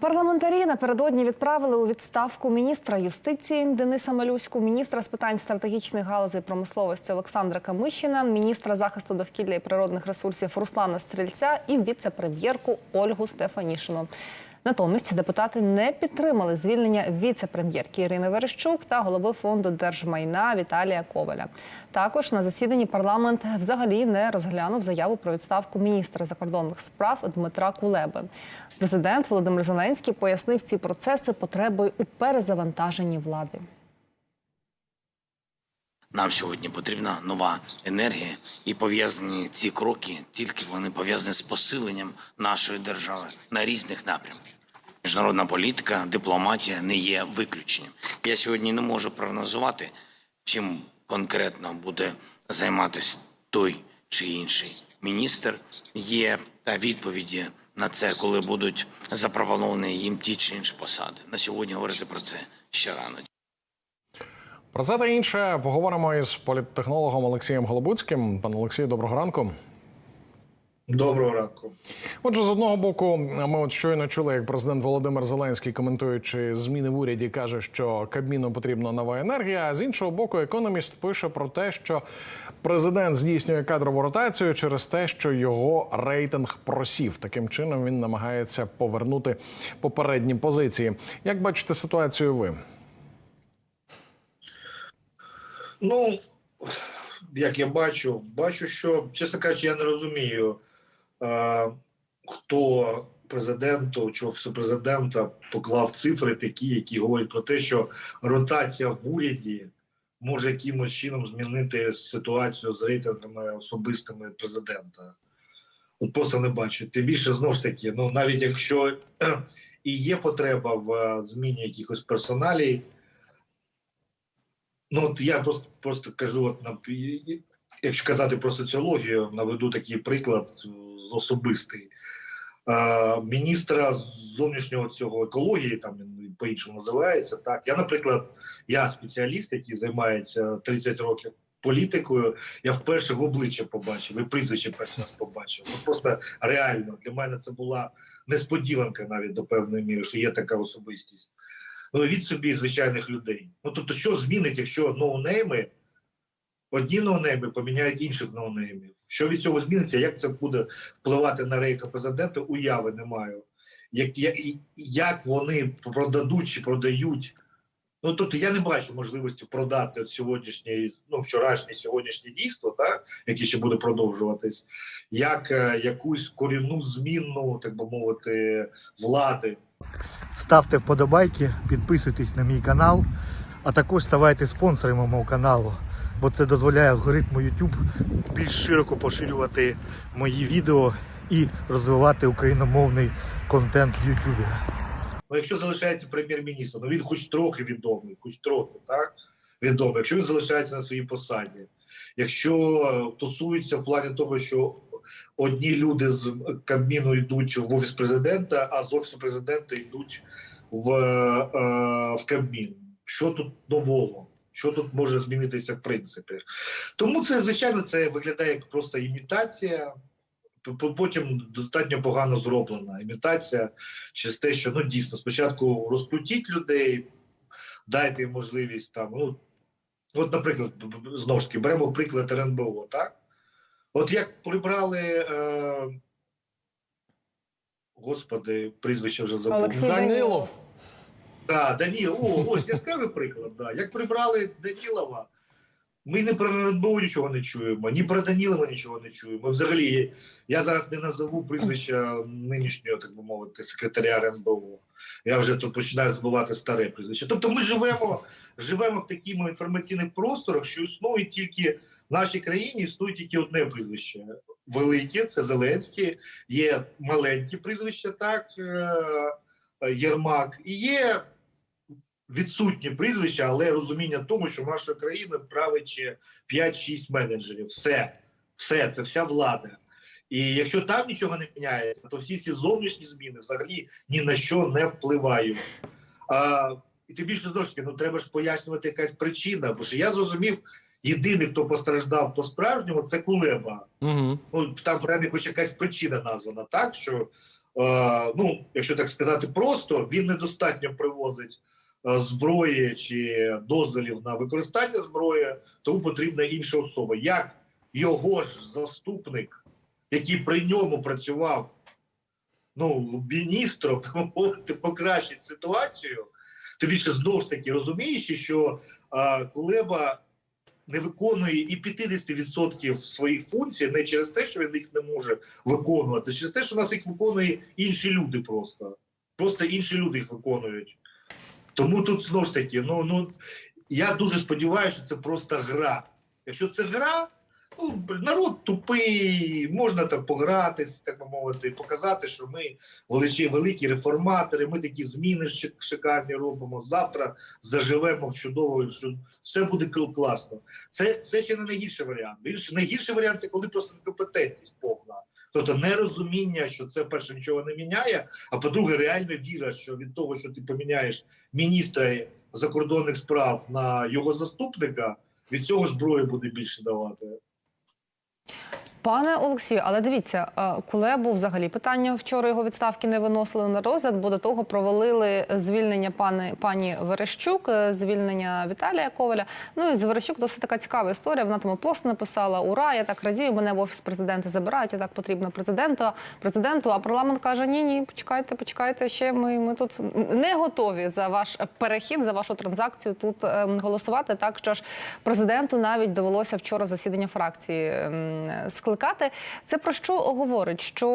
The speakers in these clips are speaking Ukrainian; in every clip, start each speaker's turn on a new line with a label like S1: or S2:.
S1: Парламентарі напередодні відправили у відставку міністра юстиції Дениса Малюську, міністра з питань стратегічних галузей промисловості Олександра Камищина, міністра захисту довкілля і природних ресурсів Руслана Стрільця і віце-прем'єрку Ольгу Стефанішину. Натомість депутати не підтримали звільнення віце-прем'єрки Ірини Верещук та голови фонду держмайна Віталія Коваля. Також на засіданні парламент взагалі не розглянув заяву про відставку міністра закордонних справ Дмитра Кулеби. Президент Володимир Зеленський пояснив ці процеси потребою у перезавантаженні влади.
S2: Нам сьогодні потрібна нова енергія, і пов'язані ці кроки тільки вони пов'язані з посиленням нашої держави на різних напрямках. Міжнародна політика, дипломатія не є виключенням. Я сьогодні не можу прогнозувати, чим конкретно буде займатися той чи інший міністр. Є відповіді на це, коли будуть запропоновані їм ті чи інші посади. На сьогодні говорити про це ще рано.
S3: Про це та інше поговоримо із політтехнологом Олексієм Голобуцьким. Пане Олексію, доброго ранку.
S4: Доброго ранку.
S3: Отже, з одного боку, ми от щойно чули, як президент Володимир Зеленський, коментуючи зміни в уряді, каже, що Кабміну потрібна нова енергія. А з іншого боку, економіст пише про те, що президент здійснює кадрову ротацію через те, що його рейтинг просів. Таким чином він намагається повернути попередні позиції. Як бачите ситуацію ви?
S4: Ну, як я бачу, бачу, що, чесно кажучи, я не розумію, хто президенту чи офісу президента поклав цифри такі, які говорять про те, що ротація в уряді може якимось чином змінити ситуацію з рейтингами особистими президента. От просто не бачу. Тим більше знову ж таки, ну навіть якщо і є потреба в е, зміні якихось персоналій. Ну, от я просто просто кажу, от якщо казати про соціологію, наведу такий приклад з особистий. Е, міністра зовнішнього цього екології, там він по-іншому називається. Так, я, наприклад, я спеціаліст, який займається 30 років політикою. Я вперше в обличчя побачив і прізвище перший раз побачив. Ну просто реально для мене це була несподіванка навіть до певної міри, що є така особистість. Ну, від собі звичайних людей. Ну тобто, що змінить, якщо ноунейми, одні ноунейми поміняють інших ноунеймів? Що від цього зміниться? Як це буде впливати на рейтинг президента? Уяви не маю. Як, як, як вони продадуть чи продають? Ну тобто я не бачу можливості продати сьогоднішнє, ну вчорашнє сьогоднішнє дійство, так яке ще буде продовжуватись, як е, якусь корінну зміну, так би мовити, влади.
S5: Ставте вподобайки, підписуйтесь на мій канал, а також ставайте спонсорами мого каналу, бо це дозволяє алгоритму YouTube більш широко поширювати мої відео і розвивати україномовний контент в YouTube.
S4: Ну, якщо залишається прем'єр-міністр, ну він хоч трохи відомий, хоч трохи, так? Відомий, якщо він залишається на своїй посаді, якщо е, тусується в плані того, що одні люди з Кабміну йдуть в офіс президента, а з офісу президента йдуть в, е, в Кабмін. Що тут нового? Що тут може змінитися в принципі? Тому це, звичайно, це виглядає як просто імітація. Потім достатньо погано зроблена імітація через те, що ну дійсно спочатку розкрутіть людей, дайте їм можливість там. Ну от, наприклад, знову ж таки, беремо приклад РНБО, так? От як прибрали, е, господи, прізвище вже забув.
S3: Данилов.
S4: Да, Даніл, о, ось яскравий приклад. Да. Як прибрали Данілова, ми не про РНБО нічого не чуємо, ні про Данілова нічого не чуємо. Взагалі, я зараз не назову прізвища нинішнього, так би мовити, секретаря РНБО. Я вже тут починаю забувати старе прізвище. Тобто ми живемо, живемо в таких інформаційних просторах, що існує тільки в нашій країні існує тільки одне прізвище. Велике, це Зеленський, є маленькі прізвища, так, е, Єрмак, і є відсутні прізвища, але розуміння тому, що нашою країною править ще 5-6 менеджерів. Все, все, це вся влада. І якщо там нічого не міняється, то всі ці зовнішні зміни взагалі ні на що не впливають. А, і тим більше знову ж таки, ну треба ж пояснювати якась причина, бо що я зрозумів, єдиний, хто постраждав по справжньому, це Кулеба.
S3: Угу.
S4: Ну там принаймні хоч якась причина названа, так що е, ну, якщо так сказати, просто він недостатньо привозить зброї чи дозволів на використання зброї, тому потрібна інша особа. Як його ж заступник, який при ньому працював ну, міністром, мовити, покращить ситуацію, тим більше знову ж таки розуміючи, що е, Кулеба не виконує і 50% своїх функцій не через те, що він їх не може виконувати, а через те, що нас їх виконує інші люди просто. Просто інші люди їх виконують. Тому тут знову ж таки, ну, ну я дуже сподіваюся, що це просто гра. Якщо це гра, ну, народ тупий, можна там погратись, так би мовити, показати, що ми величі, великі реформатори, ми такі зміни шик- шикарні робимо. Завтра заживемо в чудово, що все буде кл- класно. Це, це ще не найгірший варіант. Більш найгірший варіант це коли просто некомпетентність повна. Тобто нерозуміння, що це перше нічого не міняє. А по-друге, реальна віра, що від того, що ти поміняєш міністра закордонних справ на його заступника, від цього зброї буде більше давати.
S1: Пане Олексію, але дивіться, е, Кулебу взагалі питання вчора його відставки не виносили на розгляд, бо до того провалили звільнення пани пані Верещук, е, звільнення Віталія Коваля. Ну і з Верещук досить така цікава історія. Вона тому пост написала: Ура, я так радію, мене в офіс президента забирають, і так потрібно президенту. Президенту. А парламент каже: Ні, ні, почекайте, почекайте. Ще ми, ми тут не готові за ваш перехід, за вашу транзакцію тут е, голосувати. Так що ж президенту навіть довелося вчора засідання фракції ем, скликати. Це про що говорить? Що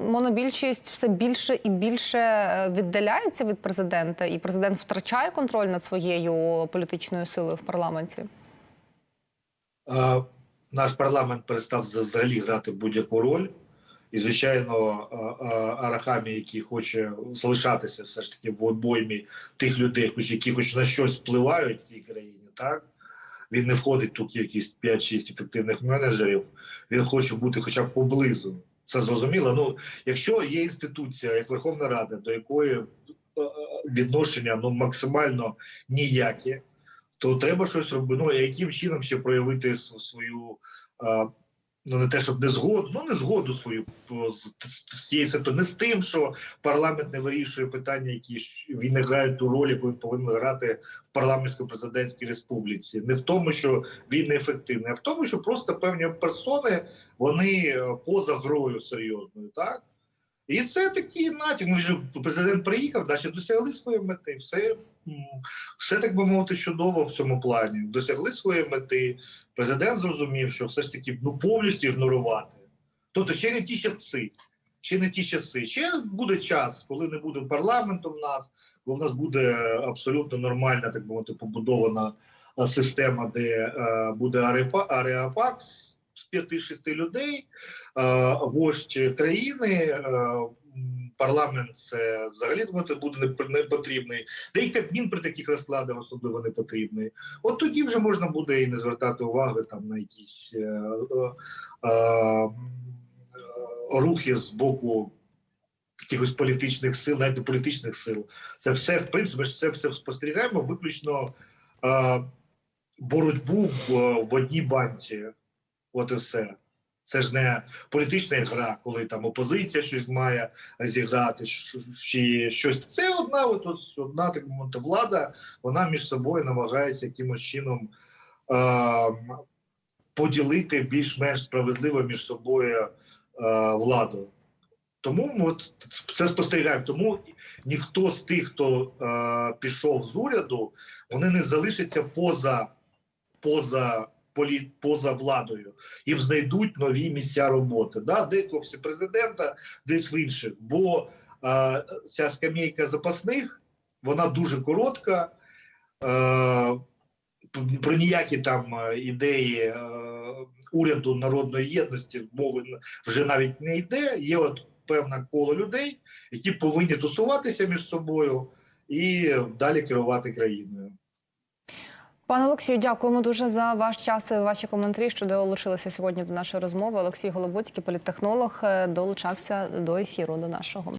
S1: монобільшість все більше і більше е, віддаляється від президента, і президент втрачає контроль над своєю політичною силою в парламенті.
S4: Е, наш парламент перестав вз- взагалі грати будь-яку роль. І, звичайно, е, Арахамі, який хоче залишатися все ж таки в обоймі тих людей, хоч які хоч на щось впливають в цій країні, так він не входить в ту кількість 5-6 ефективних менеджерів. Він хоче бути хоча б поблизу. Це зрозуміло. Ну, якщо є інституція, як Верховна Рада, до якої е, е, відношення ну максимально ніяке, то треба щось робити. Ну, яким чином ще проявити свою, а, ну не те, щоб не згоду, ну не згоду свою з, цією ситуацією. Не з тим, що парламент не вирішує питання, які він не грає ту роль, яку він повинен грати в парламентсько-президентській республіці. Не в тому, що він неефективний, а в тому, що просто певні персони вони е, поза грою серйозною, так? І це такий натяк. Ну, президент приїхав, значить досягли своєї мети. Все, все так би мовити, чудово в цьому плані. Досягли своєї мети. Президент зрозумів, що все ж таки ну повністю ігнорувати. Тобто ще не ті часи. Ще не ті часи. Ще буде час, коли не буде парламенту в нас, коли в нас буде абсолютно нормальна, так би мовити, побудована е, система, де е, буде ареопак з з п'яти-шести людей, е, вождь країни, е, парламент це взагалі буде не, потрібний. Та й Кабмін при таких розкладах особливо не потрібний. От тоді вже можна буде і не звертати уваги там на якісь е, е, е, рухи з боку якихось політичних сил, навіть політичних сил. Це все, в принципі, це все спостерігаємо виключно е, боротьбу в, в одній банці. От і все. Це ж не політична гра, коли там опозиція щось має зіграти, чи щось. Це одна, от, одна так влада, вона між собою намагається якимось чином е, поділити більш-менш справедливо між собою е, владу. Тому ми от це спостерігаємо. Тому ніхто з тих, хто е, пішов з уряду, вони не залишаться поза, поза, полі, поза владою. Їм знайдуть нові місця роботи. Да? Десь в офісі президента, десь в інших. Бо е, ця скамейка запасних вона дуже коротка. Е, про ніякі там е, ідеї е, уряду народної єдності мови вже навіть не йде. Є от певне коло людей, які повинні тусуватися між собою і далі керувати країною.
S1: Пане Олексію, дякуємо дуже за ваш час і ваші коментарі, що долучилися сьогодні до нашої розмови. Олексій Голобоцький, політтехнолог, е, долучався до ефіру до нашого.